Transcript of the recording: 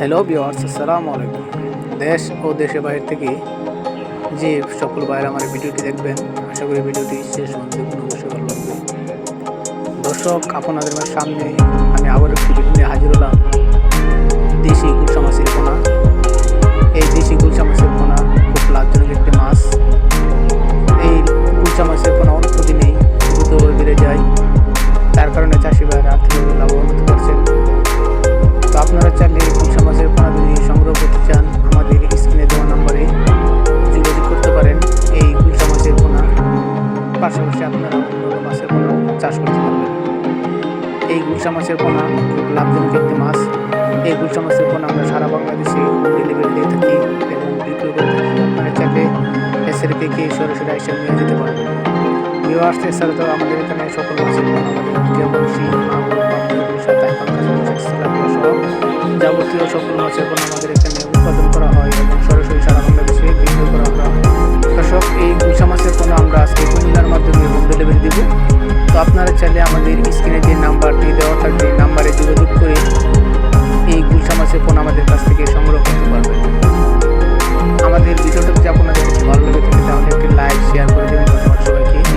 Hello বিওয়ার্স আসসালাম আলাইকুম দেশ ও দেশের বাইরে থেকে যে সকল বাইরে আমার ভিডিওটি দেখবেন, আশা করি ভিডিওটি শেষ পর্যন্ত অবশ্যই ভালো লাগবে দর্শক, আপনাদের সামনে আমি আবার মাছের পোনা চাষ করতে পারবেন এই গুলশা মাছের পোনা খুব লাভজনক একটি মাছ। এই গুলশা মাছের পোনা আমরা সারা বাংলাদেশে ডেলিভারি দিয়ে থাকি এবং বিক্রি করে থাকি। আপনারা চাইলে এসের থেকে সরাসরি এসে নিয়ে যেতে পারবেন। ভিউয়ার্স এছাড়া তো আমাদের এখানে সকল মাছের পোনা আমাদের যাবতীয় সকল মাছের পোনা আমাদের এখানে উৎপাদন করা হয়। এবং স্ক্রিনে যে নাম্বারটি দেওয়া থাকবে নাম্বারে যোগাযোগ করে এই গুলশা মাছের পোনা আমাদের কাছ থেকে সংগ্রহ করতে পারবেন